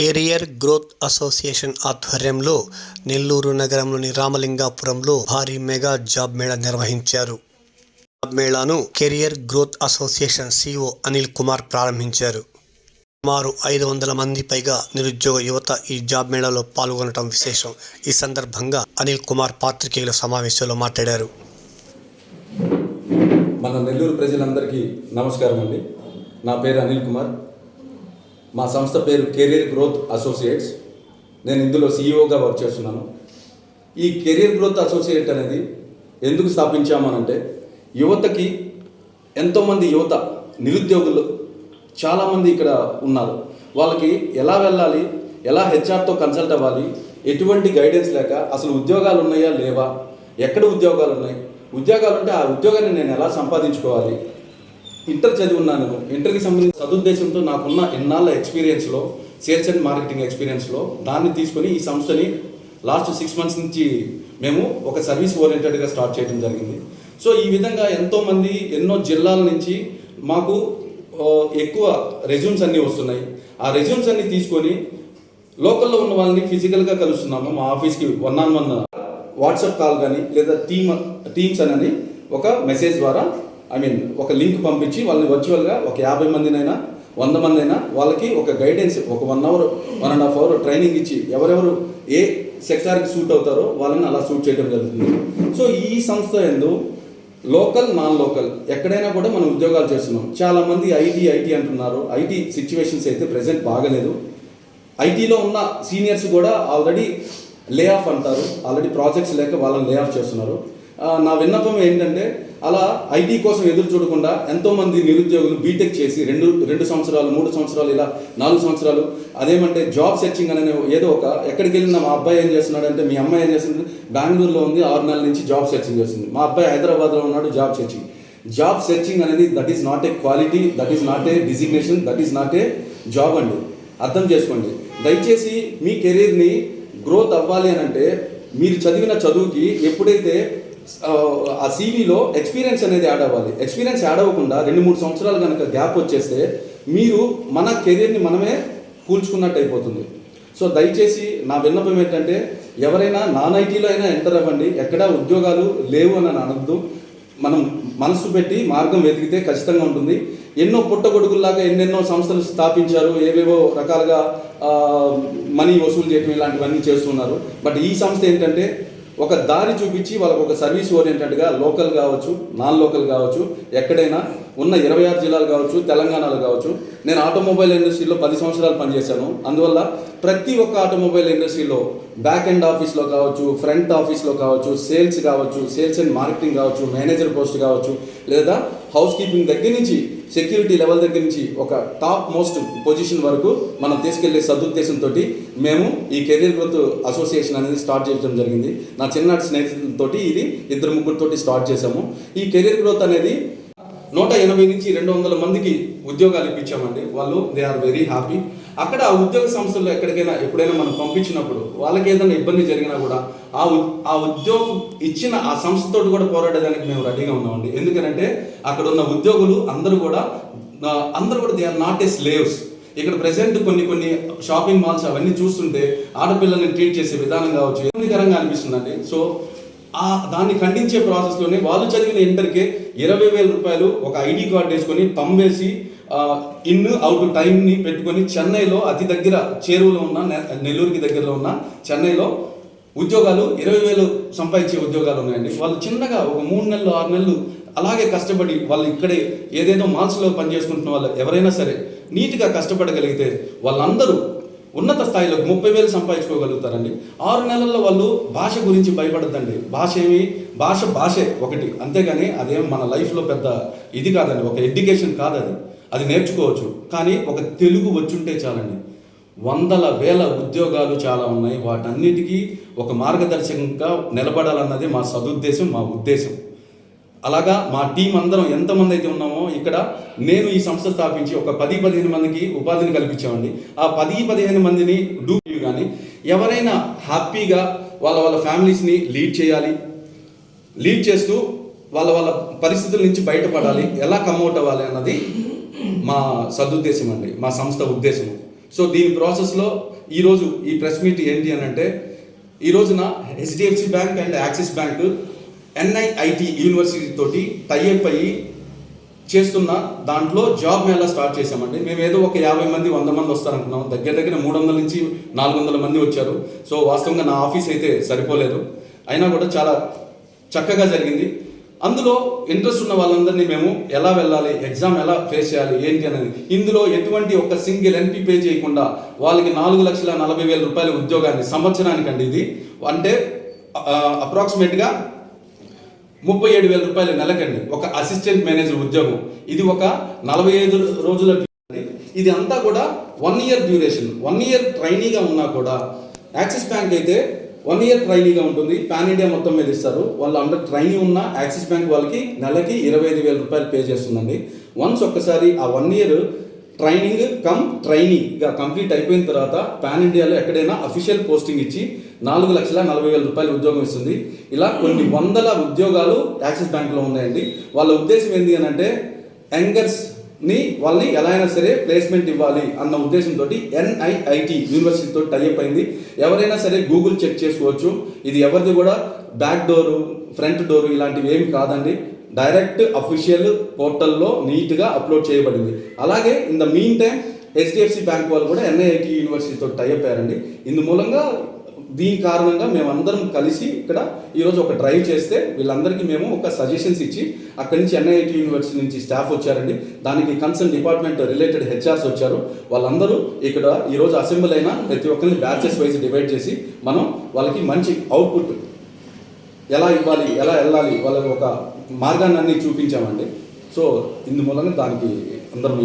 Career growth association ఆధ్వర్యంలో నెల్లూరు నగరంలోని రామలింగాపురంలో భారీ మెగా జాబ్ మేళా నిర్వహించారు. Job మేళాను career growth association CO Anil Kumar ప్రారంభించారు. సుమారు ఐదు వందల మంది పైగా నిరుద్యోగ యువత ఈ జాబ్ మేళాలో పాల్గొనడం విశేషం. ఈ సందర్భంగా అనిల్ కుమార్ పాత్రికేయుల సమావేశంలో మాట్లాడారు. మన నెల్లూరు ప్రజలందరికీ నమస్కారం అండి నా పేరు అనిల్ కుమార్. మా సంస్థ పేరు కెరీర్ గ్రోత్ అసోసియేట్స్ నేను ఇందులో సీఈఓగా వర్క్ చేస్తున్నాను. ఈ కెరీర్ గ్రోత్ అసోసియేట్ అనేది ఎందుకు స్థాపించామనంటే యువతకి ఎంతోమంది యువత నిరుద్యోగులు చాలామంది ఇక్కడ ఉన్నారు. వాళ్ళకి ఎలా వెళ్ళాలి ఎలా హెచ్ఆర్తో కన్సల్ట్ అవ్వాలి ఎటువంటి గైడెన్స్ లేక అసలు ఉద్యోగాలు ఉన్నాయా లేవా ఎక్కడ ఉద్యోగాలు ఉన్నాయి ఉద్యోగాలు ఉంటే ఆ ఉద్యోగాన్ని నేను ఎలా సంపాదించుకోవాలి ఇంటర్ చదివి ఉన్నాను నేను ఇంటర్కి సంబంధించిన సదుద్దేశంతో నాకున్న ఎన్నాళ్ళ ఎక్స్పీరియన్స్లో సేల్స్ అండ్ మార్కెటింగ్ ఎక్స్పీరియన్స్లో దాన్ని తీసుకొని ఈ సంస్థని లాస్ట్ సిక్స్ మంత్స్ నుంచి మేము ఒక సర్వీస్ ఓరియంటెడ్గా స్టార్ట్ చేయడం జరిగింది. సో ఈ విధంగా ఎంతోమంది ఎన్నో జిల్లాల నుంచి మాకు ఎక్కువ రెజ్యూమ్స్ అన్నీ వస్తున్నాయి. ఆ రెజ్యూమ్స్ అన్నీ తీసుకొని లోకల్లో ఉన్న వాళ్ళని ఫిజికల్గా కలుస్తున్నాము. మా ఆఫీస్కి one on one WhatsApp call కానీ లేదా టీమ్ టీమ్స్ అని ఒక మెసేజ్ ద్వారా ఐ మీన్ ఒక లింక్ పంపించి వాళ్ళని వర్చువల్గా ఒక యాభై మందినైనా వంద మంది అయినా వాళ్ళకి ఒక గైడెన్స్ ఒక one hour one and half hour training ఇచ్చి ఎవరెవరు ఏ సెక్టార్కి సూట్ అవుతారో వాళ్ళని అలా సూట్ చేయడం జరుగుతుంది. సో ఈ సంస్థ ఎందు లోకల్ నాన్ లోకల్ ఎక్కడైనా కూడా మనం ఉద్యోగాలు చేస్తున్నాం. చాలామంది ఐటీ ఐటీ అంటున్నారు. ఐటీ సిచ్యువేషన్స్ అయితే ప్రజెంట్ బాగలేదు. ఐటీలో ఉన్న సీనియర్స్ కూడా ఆల్రెడీ లే ఆఫ్ అంటారు. ఆల్రెడీ ప్రాజెక్ట్స్ లేక వాళ్ళని లే ఆఫ్ చేస్తున్నారు. నా విన్నపం ఏంటంటే అలా ఐటీ కోసం ఎదురు చూడకుండా ఎంతోమంది నిరుద్యోగులు బీటెక్ చేసి రెండు రెండు సంవత్సరాలు మూడు సంవత్సరాలు ఇలా నాలుగు సంవత్సరాలు అదేమంటే జాబ్ సెర్చింగ్ అనే ఏదో ఒక ఎక్కడికి వెళ్ళినా మా అబ్బాయి ఏం చేస్తున్నాడు అంటే మీ అమ్మాయి ఏం చేస్తుంది బెంగళూరులో ఉంది ఆరు నెలల నుంచి జాబ్ సెర్చింగ్ చేస్తుంది. మా అబ్బాయి హైదరాబాద్లో ఉన్నాడు జాబ్ సెర్చింగ్. జాబ్ సెర్చింగ్ అనేది that is not a quality that is not a designation that is not a job అండి. అర్థం చేసుకోండి. దయచేసి మీ కెరీర్ని గ్రోత్ అవ్వాలి అని అంటే మీరు చదివిన చదువుకి ఎప్పుడైతే Uh, ఆ, సీవీలో ఎక్స్పీరియన్స్ అనేది యాడ్ అవ్వాలి. ఎక్స్పీరియన్స్ యాడ్ అవ్వకుండా రెండు మూడు సంవత్సరాలు కనుక గ్యాప్ వచ్చేస్తే మీరు మన కెరీర్ని మనమే కూల్చుకున్నట్టు అయిపోతుంది సో దయచేసి నా విన్నపం ఏంటంటే ఎవరైనా నాన్ ఐటీలో అయినా ఎంటర్ అవ్వండి. ఎక్కడా ఉద్యోగాలు లేవు అని అనద్దు. మనం మనసు పెట్టి మార్గం వెతికితే ఖచ్చితంగా ఉంటుంది. ఎన్నో పుట్టగొడుగుల్లాగా ఎన్నెన్నో సంస్థలు స్థాపించారు. ఏవేవో రకాలుగా మనీ వసూలు చేయడం ఇలాంటివన్నీ చేస్తున్నారు. బట్ ఈ సంస్థ ఏంటంటే ఒక దారి చూపించి వాళ్ళకు ఒక సర్వీస్ ఓరియంటెడ్గా లోకల్ కావచ్చు నాన్ లోకల్ కావచ్చు ఎక్కడైనా ఉన్న ఇరవై ఆరు జిల్లాలు కావచ్చు తెలంగాణలో కావచ్చు. నేను ఆటోమొబైల్ ఇండస్ట్రీలో పది సంవత్సరాలు పనిచేశాను. అందువల్ల ప్రతి ఒక్క ఆటోమొబైల్ ఇండస్ట్రీలో బ్యాక్ ఎండ్ ఆఫీస్లో కావచ్చు ఫ్రంట్ ఆఫీస్లో కావచ్చు సేల్స్ కావచ్చు సేల్స్ అండ్ మార్కెటింగ్ కావచ్చు మేనేజర్ పోస్ట్ కావచ్చు లేదా హౌస్ కీపింగ్ దగ్గర నుంచి సెక్యూరిటీ లెవెల్ దగ్గర నుంచి ఒక టాప్ మోస్ట్ పొజిషన్ వరకు మనం తీసుకెళ్ళే సదుద్దేశంతో మేము ఈ కెరీర్ గ్రోత్ అసోసియేషన్ అనేది స్టార్ట్ చేయడం జరిగింది. నా చిన్ననాటి స్నేహితులతోటి ఇది ఇద్దరు ముగ్గురితోటి స్టార్ట్ చేశాము. ఈ కెరీర్ గ్రోత్ అనేది నూట ఎనభై నుంచి రెండు వందల మందికి ఉద్యోగాలు ఇప్పించామండి. వాళ్ళు దే ఆర్ వెరీ హ్యాపీ అక్కడ ఆ ఉద్యోగ సంస్థల్లో ఎక్కడికైనా ఎప్పుడైనా మనం పంపించినప్పుడు వాళ్ళకి ఏదైనా ఇబ్బంది జరిగినా కూడా ఆ ఉ- ఆ ఉద్యోగం ఇచ్చిన ఆ సంస్థతో కూడా పోరాడడానికి మేము రెడీగా ఉన్నామండి. ఎందుకంటే అక్కడ ఉన్న ఉద్యోగులు అందరూ కూడా అందరూ కూడా they are not a slaves ఇక్కడ ప్రెసెంట్ కొన్ని కొన్ని షాపింగ్ మాల్స్ అవన్నీ చూస్తుంటే ఆడపిల్లల్ని ట్రీట్ చేసే విధానం కావచ్చు ఇబ్బందికరంగా అనిపిస్తుందండి. సో ఆ దాన్ని ఖండించే ప్రాసెస్లోనే వాళ్ళు చదివిన ఇంటర్కే ఇరవై వేల రూపాయలు ఒక ఐడి కార్డు వేసుకొని తమ్మేసి వేసి ఇన్ అవుట్ టైంని పెట్టుకొని చెన్నైలో అతి దగ్గర చేరువలో ఉన్న నె- నెల్లూరుకి దగ్గరలో ఉన్న చెన్నైలో ఉద్యోగాలు ఇరవై వేలు సంపాదించే ఉద్యోగాలు ఉన్నాయండి. వాళ్ళు చిన్నగా ఒక మూడు నెలలు ఆరు నెలలు అలాగే కష్టపడి వాళ్ళు ఇక్కడే ఏదేదో మాల్స్లో పనిచేసుకుంటున్న వాళ్ళు ఎవరైనా సరే నీట్గా కష్టపడగలిగితే వాళ్ళందరూ ఉన్నత స్థాయిలో ముప్పై వేలు సంపాదించుకోగలుగుతారండి. ఆరు నెలల్లో వాళ్ళు భాష గురించి భయపడద్దండి. భాష ఏమి? భాష భాషే ఒకటి. అంతేగాని అదేం మన లైఫ్లో పెద్ద ఇది కాదండి. ఒక ఎడ్యుకేషన్ కాదు అది అది నేర్చుకోవచ్చు. కానీ ఒక తెలుగు వచ్చుంటే చాలండి. వందల వేల ఉద్యోగాలు చాలా ఉన్నాయి. వాటన్నిటికీ ఒక మార్గదర్శకంగా నిలబడాలన్నది మా సదుద్దేశం మా ఉద్దేశం. అలాగా మా టీం అందరం ఎంతమంది అయితే ఉన్నామో ఇక్కడ నేను ఈ సంస్థ స్థాపించి ఒక పది పదిహేను మందికి ఉపాధిని కల్పించామండి. ఆ పది పదిహేను మందిని డూ కానీ ఎవరైనా హ్యాపీగా వాళ్ళ వాళ్ళ ఫ్యామిలీస్ని లీడ్ చేయాలి. లీడ్ చేస్తూ వాళ్ళ వాళ్ళ పరిస్థితుల నుంచి బయటపడాలి. ఎలా కమ్అవుట్ అవ్వాలి అన్నది మా సదుద్దేశం అండి. మా సంస్థ ఉద్దేశం. సో దీని ప్రాసెస్లో ఈరోజు ఈ ప్రెస్ మీట్ ఏంటి అని అంటే ఈ రోజున HDFC bank and Axis bank NIIT university తోటి టైఅప్ అయ్యి చేస్తున్న దాంట్లో జాబ్ మేళా స్టార్ట్ చేసామండి మేము ఏదో ఒక యాభై మంది వంద మంది వస్తారనుకున్నాం దగ్గర దగ్గర మూడు వందల నుంచి నాలుగు వందల మంది వచ్చారు. సో వాస్తవంగా నా ఆఫీస్ అయితే సరిపోలేదు. అయినా కూడా చాలా చక్కగా జరిగింది. అందులో ఇంట్రెస్ట్ ఉన్న వాళ్ళందరినీ మేము ఎలా వెళ్ళాలి ఎగ్జామ్ ఎలా ఫేస్ చేయాలి ఏంటి అనేది. ఇందులో ఎటువంటి ఒక సింగిల్ ఎన్పి పే చేయకుండా వాళ్ళకి నాలుగు లక్షల నలభై వేల రూపాయల ఉద్యోగాన్ని సంవత్సరానికండి ఇది. అంటే అప్రాక్సిమేట్గా ముప్పై ఏడు వేల రూపాయల నెలకండి. ఒక అసిస్టెంట్ మేనేజర్ ఉద్యోగం. ఇది ఒక నలభై ఐదు రోజుల ఇది అంతా కూడా one year duration. One year ట్రైనీగా ఉన్నా కూడా యాక్సిస్ బ్యాంక్ అయితే వన్ ఇయర్ ట్రైనీగా ఉంటుంది. పాన్ ఇండియా మొత్తం మీద ఇస్తారు. వాళ్ళు అందరు ట్రైనీ ఉన్న యాక్సిస్ బ్యాంక్ వాళ్ళకి నెలకి ఇరవై ఐదు వేల రూపాయలు పే చేస్తుందండి. వన్స్ ఒక్కసారి ఆ వన్ ఇయర్ ట్రైనింగ్ కమ్ ట్రైనింగ్గా కంప్లీట్ అయిపోయిన తర్వాత పాన్ ఇండియాలో ఎక్కడైనా అఫీషియల్ పోస్టింగ్ ఇచ్చి నాలుగు లక్షల నలభై వేల రూపాయలు ఉద్యోగం ఇస్తుంది. ఇలా కొన్ని వందల ఉద్యోగాలు యాక్సిస్ బ్యాంక్లో ఉన్నాయండి. వాళ్ళ ఉద్దేశం ఏంటి అని అంటే యంగర్స్ని వాళ్ళని ఎలా అయినా సరే ప్లేస్మెంట్ ఇవ్వాలి అన్న ఉద్దేశంతో ఎన్ఐఐటి యూనివర్సిటీతో టైప్ అయింది. ఎవరైనా సరే గూగుల్ చెక్ చేసుకోవచ్చు. ఇది ఎవరిది కూడా బ్యాక్ డోరు ఫ్రంట్ డోరు ఇలాంటివి ఏమి కాదండి. డైరెక్ట్ అఫీషియల్ పోర్టల్లో నీట్గా అప్లోడ్ చేయబడింది. అలాగే in the meantime HDFC bank వాళ్ళు కూడా ఎన్ఐఐటి యూనివర్సిటీతో టైఅప్ అయ్యారండి. ఇందు మూలంగా దీని కారణంగా మేమందరం కలిసి ఇక్కడ ఈరోజు ఒక డ్రైవ్ చేస్తే వీళ్ళందరికీ మేము ఒక సజెషన్స్ ఇచ్చి అక్కడి నుంచి ఎన్ఐఐటి యూనివర్సిటీ నుంచి స్టాఫ్ వచ్చారండి. దానికి కన్సర్న్ డిపార్ట్మెంట్ రిలేటెడ్ హెచ్ఆర్స్ వచ్చారు. వాళ్ళందరూ ఇక్కడ ఈరోజు అసెంబ్లీ అయిన ప్రతి ఒక్కరిని బ్యాచెస్ వైజ్ డివైడ్ చేసి మనం వాళ్ళకి మంచి అవుట్పుట్ ఎలా ఇవ్వాలి ఎలా వెళ్ళాలి వాళ్ళకి ఒక మార్గాన్ని అన్ని చూపించామండి. సో ఇందు మూలంగా దానికి అందరం